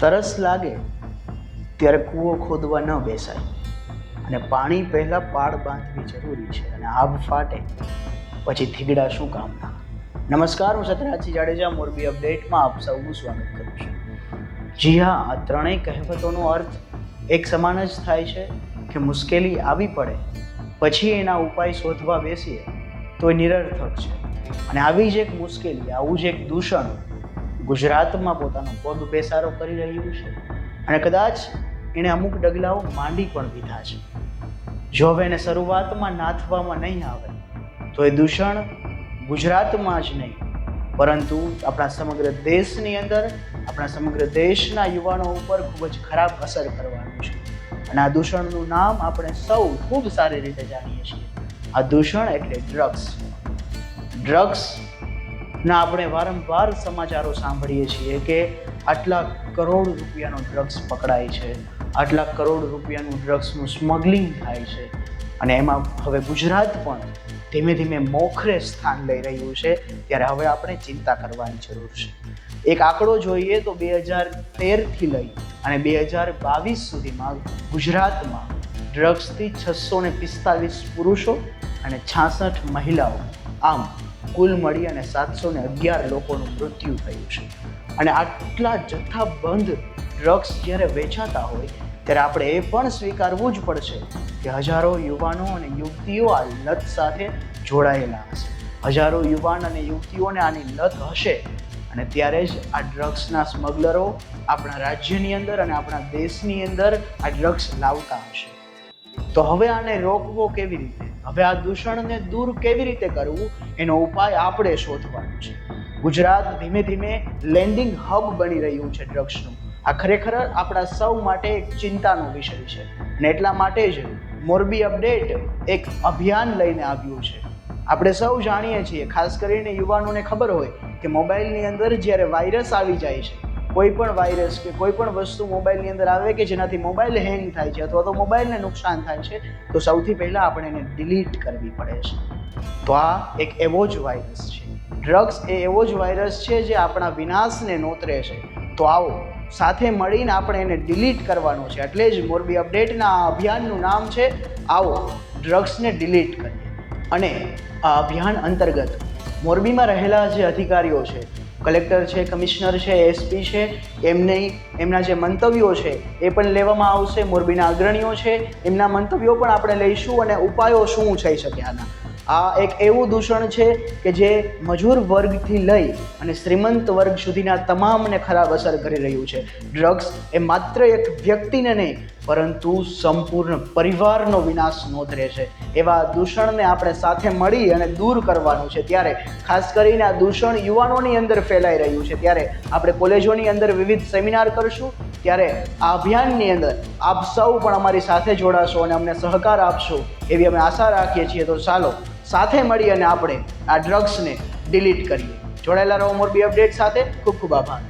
તરસ લાગે ત્યારે કૂવો ખોદવા ન બેસાય. અને પાણી પહેલાં પાળ બાંધવી જરૂરી છે અને આબ ફાટે પછી થીગડા શું કામના નમસ્કાર, હું સતરાજી જાડેજા, મોરબી અપડેટમાં આપ સૌનું સ્વાગત કરું છું. જી હા, આ ત્રણેય કહેવતોનો અર્થ એક સમાન જ થાય છે કે મુશ્કેલી આવી પડે, પછી એના ઉપાય શોધવા બેસીએ તો એ નિરર્થક છે. અને આવી જ એક મુશ્કેલી, આવું જ એક દૂષણ ગુજરાતમાં પોતાનો પગ બેસારો કરી રહ્યું છે. અને કદાચ એણે અમુક ડગલાઓ માંડી પણ દીધા છે. જો હવે એને શરૂઆતમાં નાથવામાં નહીં આવે, તો એ દૂષણ ગુજરાતમાં જ નહીં, પરંતુ આપણા સમગ્ર દેશની અંદર, આપણા સમગ્ર દેશના યુવાનો ઉપર ખૂબ જ ખરાબ અસર કરવાનું છે. અને આ દૂષણનું નામ આપણે સૌ ખૂબ સારી રીતે જાણીએ છીએ. આ દૂષણ એટલે ડ્રગ્સ. ડ્રગ્સ ડ્રગ્સના આપણે વારંવાર સમાચારો સાંભળીએ છીએ કે આટલા કરોડ રૂપિયાનો ડ્રગ્સ પકડાય છે, આટલા કરોડ રૂપિયાનું ડ્રગ્સનું સ્મગલિંગ થાય છે. અને એમાં હવે ગુજરાત પણ ધીમે ધીમે મોખરે સ્થાન લઈ રહ્યું છે, ત્યારે હવે આપણે ચિંતા કરવાની જરૂર છે. એક આંકડો જોઈએ તો બે હજાર તેરથી લઈ અને બે હજાર બાવીસ સુધીમાં ગુજરાતમાં ડ્રગ્સથી છસો ને પિસ્તાલીસ પુરુષો અને છાસઠ મહિલાઓ આમ કુલ મળી અને સાતસો ને અગિયાર લોકોનું મૃત્યુ થયું છે. અને આટલા જથ્થાબંધ ડ્રગ્સ જ્યારે વેચાતા હોય, ત્યારે આપણે એ પણ સ્વીકારવું જ પડશે કે હજારો યુવાનો અને યુવતીઓ આ લત સાથે જોડાયેલા હશે. હજારો યુવાન અને યુવતીઓને આની લત હશે અને ત્યારે જ આ ડ્રગ્સના સ્મગલરો આપણા રાજ્યની અંદર અને આપણા દેશની અંદર આ ડ્રગ્સ લાવતા હશે. તો હવે આને રોકવો કેવી રીતે? હવે આ દૂષણને દૂર કેવી રીતે કરવું, એનો ઉપાય આપણે શોધવાનો છે. ગુજરાત ધીમે ધીમે લેન્ડિંગ હબ બની રહ્યું છે ડ્રગ્સનું આ ખરેખર આપણા સૌ માટે એક ચિંતાનો વિષય છે. અને એટલા માટે જ મોરબી અપડેટ એક અભિયાન લઈને આવ્યું છે. આપણે સૌ જાણીએ છીએ, ખાસ કરીને યુવાનોને ખબર હોય કે મોબાઈલની અંદર જ્યારે વાયરસ આવી જાય છે કોઈ પણ વાયરસ કે કોઈ પણ વસ્તુ મોબાઈલની અંદર આવે કે જેનાથી મોબાઈલ હેંગ થાય છે અથવા તો મોબાઈલને નુકસાન થાય છે, તો સૌથી પહેલાં આપણે એને ડિલીટ કરવી પડે છે. તો આ એક એવો જ વાયરસ છે. ડ્રગ્સ એ એવો જ વાયરસ છે જે આપણા વિનાશને નોતરે છે. તો આવો, સાથે મળીને આપણે એને ડિલીટ કરવાનો છે. એટલે જ મોરબી અપડેટના આ અભિયાનનું નામ છે, આવો ડ્રગ્સને ડિલીટ કરીએ. અને આ અભિયાન અંતર્ગત મોરબીમાં રહેલા જે અધિકારીઓ છે કલેક્ટર છે, કમિશનર છે એસપી છે, એમને એમના જે મંતવ્યો છે, એ પણ લેવામાં આવશે. મોરબીના અગ્રણીઓ છે, એમના મંતવ્યો પણ આપણે લઈશું અને ઉપાયો શું થઈ શકે આના. આ એક એવું દૂષણ છે કે જે મજૂર વર્ગથી લઈ અને શ્રીમંત વર્ગ સુધીના તમામને ખરાબ અસર કરી રહ્યું છે. ડ્રગ્સ એ માત્ર એક વ્યક્તિને નહીં, પરંતુ સંપૂર્ણ પરિવારનો વિનાશ નોંધરે છે. એવા દૂષણને આપણે સાથે મળી અને દૂર કરવાનું છે. ત્યારે ખાસ કરીને આ દૂષણ યુવાનોની અંદર ફેલાઈ રહ્યું છે. ત્યારે આપણે કોલેજોની અંદર વિવિધ સેમિનાર કરશું. ત્યારે આ અભિયાનની અંદર આપ સૌ પણ અમારી સાથે જોડાશો અને અમને સહકાર આપશો એવી અમે આશા રાખીએ છીએ. તો ચાલો સાથે મળી અને આપણે આ ડ્રગ્સને ડિલીટ કરીએ. જોડાયેલા રહો, મોરબી અપડેટ સાથે. ખૂબ ખૂબ આભાર.